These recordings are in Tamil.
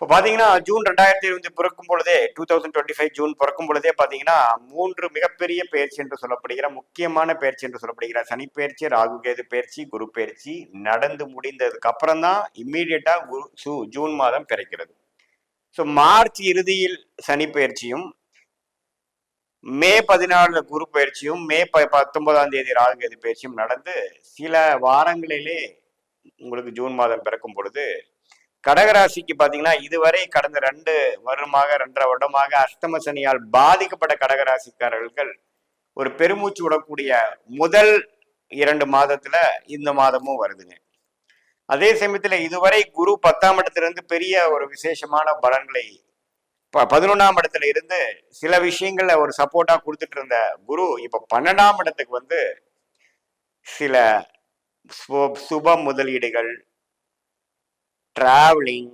இப்போ பார்த்தீங்கன்னா ஜூன் ரெண்டாயிரத்தி இருபது பிறக்கும் பொழுதே two thousand twenty five June பிறக்கும் பொழுதே பார்த்தீங்கன்னா மூன்று மிகப்பெரிய பயிற்சி என்று சொல்லப்படுகிற முக்கியமான பயிற்சி என்று சொல்லப்படுகிற சனி பயிற்சி ராகு கேது பயிற்சி குரு பயிற்சி நடந்து முடிந்ததுக்கு அப்புறம் தான் இம்மீடியட்டாக குரு சு ஜூன் மாதம் பிறக்கிறது. ஸோ மார்ச் இறுதியில் சனி பயிற்சியும் மே பதினாலுல குரு பயிற்சியும் மே ப பத்தொன்பதாம் தேதி ராகு கேது பயிற்சியும் நடந்து சில வாரங்களிலே உங்களுக்கு ஜூன் மாதம் பிறக்கும் பொழுது கடகராசிக்கு பார்த்தீங்கன்னா இதுவரை கடந்த ரெண்டு வருடமாக ரெண்டரை வருடமாக அஷ்டம சனியால் பாதிக்கப்பட்ட கடகராசிக்காரர்கள் ஒரு பெருமூச்சு விடக்கூடிய முதல் இரண்டு மாதத்துல இந்த மாதமும் வருதுங்க. அதே சமயத்துல இதுவரை குரு பத்தாம் இடத்திலிருந்து பெரிய ஒரு விசேஷமான பலன்களை ப- பதினொண்ணாம் இடத்துல இருந்து சில விஷயங்கள்ல ஒரு சப்போர்ட்டா கொடுத்துட்டு இருந்த குரு இப்ப பன்னெண்டாம் இடத்துக்கு வந்து சில சு- சுப முதலீடுகள் டிராவலிங்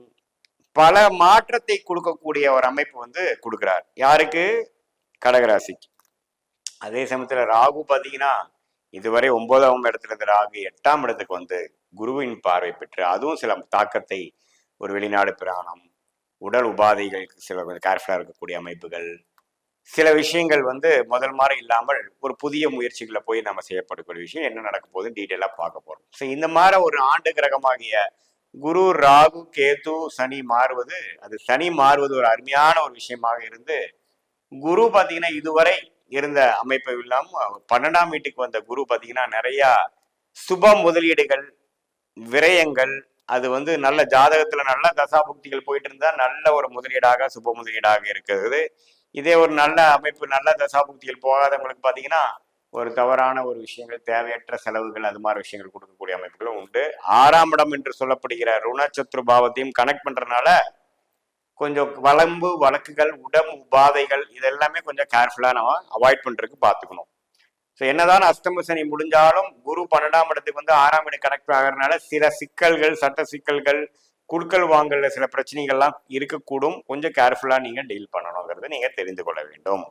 பல மாற்றத்தை கொடுக்கக்கூடிய ஒரு அமைப்பு வந்து கொடுக்குறார். யாருக்கு? கடகராசிக்கு. அதே சமயத்துல ராகு பாத்தீங்கன்னா இதுவரை ஒன்பதாம் இடத்துல இருந்த ராகு எட்டாம் இடத்துக்கு வந்து குருவின் பார்வை பெற்று அதுவும் சில தாக்கத்தை ஒரு வெளிநாடு பிராணம் உடல் உபாதைகளுக்கு சில கேர்ஃபுல்லாக இருக்கக்கூடிய அமைப்புகள் சில விஷயங்கள் வந்து முதல் மாதிரி இல்லாமல் ஒரு புதிய முயற்சிகளை போய் நம்ம செய்யப்படக்கூடிய விஷயம் என்ன நடக்க போகுதுன்னு டீட்டெயிலாக பார்க்க போறோம். ஸோ இந்த மாதிரி ஒரு ஆண்டு கிரகமாகிய குரு ராகு கேது சனி மாறுவது அது சனி மாறுவது ஒரு அருமையான ஒரு விஷயமாக இருந்து குரு பார்த்தீங்கன்னா இதுவரை இருந்த அமைப்பு இல்லாமல் பன்னெண்டாம் வீட்டுக்கு வந்த குரு பார்த்தீங்கன்னா நிறைய சுப முதலீடுகள் விரயங்கள் அது வந்து நல்ல ஜாதகத்துல நல்ல தசாபுக்திகள் போயிட்டு இருந்தா நல்ல ஒரு முதலீடாக சுப முதலீடாக இருக்கிறது. இதே ஒரு நல்ல அமைப்பு நல்ல தசாபுக்திகள் போகாதவங்களுக்கு பார்த்தீங்கன்னா ஒரு தவறான ஒரு விஷயங்கள் தேவையற்ற செலவுகள் அது மாதிரி விஷயங்கள் கொடுக்கக்கூடிய அமைப்புகளும் உண்டு. ஆறாம் இடம் என்று சொல்லப்படுகிற ருணச்சத்ரு பாவத்தையும் கனெக்ட் பண்றதுனால கொஞ்சம் வளம்பு வழக்குகள் உடம்பு உபாதைகள் இதெல்லாமே கொஞ்சம் கேர்ஃபுல்லா நம்ம அவாய்ட் பண்றதுக்கு பார்த்துக்கணும். ஸோ என்னதான் அஷ்டம சனி முடிஞ்சாலும் குரு பன்னெண்டாம் இடத்துக்கு வந்து ஆறாம் இடம் கனெக்ட் ஆகிறதுனால சில சிக்கல்கள் சட்ட சிக்கல்கள் குடுக்கல் வாங்கல சில பிரச்சனைகள்லாம் இருக்கக்கூடும். கொஞ்சம் கேர்ஃபுல்லாக நீங்கள் டீல் பண்ணணுங்கிறத நீங்கள் தெரிந்து கொள்ள வேண்டும்.